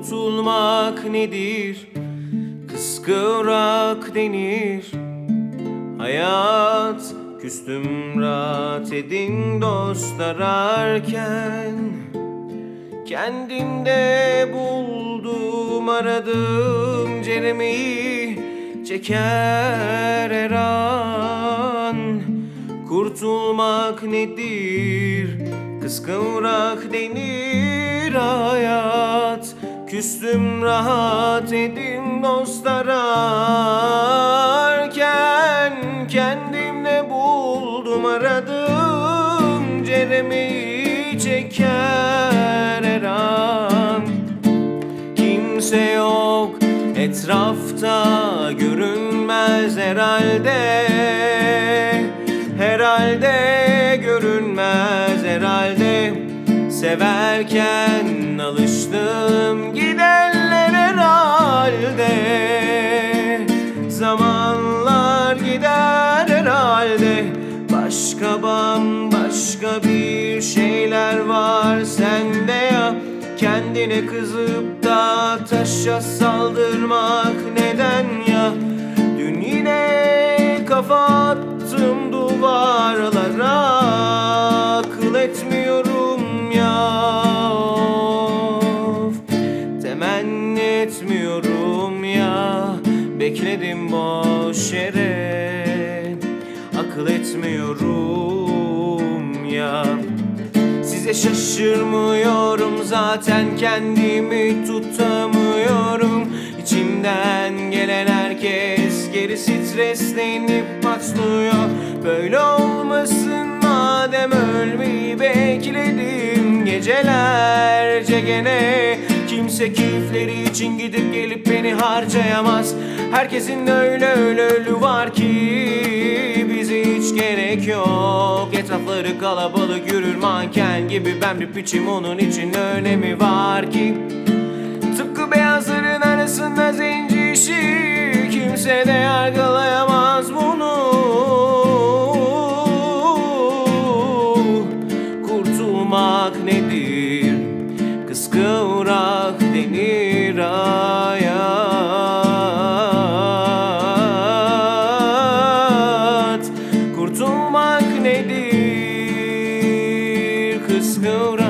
Kurtulmak nedir? Kıskıvrak denir Hayat küstüm rahat edin dost ararken Kendimde buldum aradım ceremeyi Çeker her an Kurtulmak nedir? Kıskıvrak denir hayat Küstüm rahat edin dost ararken Kendimde buldum aradım Ceremeyi çeker her an. Kimse yok etrafta görünmez herhalde. Herhalde görünmez herhalde. Severken alıştım gider herhalde. Başka bambaşka bir şeyler var sende ya. Kendine kızıp da taşa saldırmak neden Bekledim boş yere. Akıl etmiyorum ya. Size şaşırmıyorum zaten kendimi tutamıyorum. İçimden gelen herkes geri streslenip patlıyor. Böyle olmasın madem ölmeyi bekledim. Gecelerce gene kimse keyifleri için gidip gelip beni harcayamaz. Herkesin öyle öyle ölü var ki bize hiç gerek yok. Etrafları kalabalık yürür manken gibi. Ben bir piçim onun için ne önemi var ki. Tıpkı beyazların arasında zenci işi Kimse de yargılayamaz bunu. Kurtulmak nedir? kıvrak denir hayat. Kurtulmak nedir? Kıskıvrak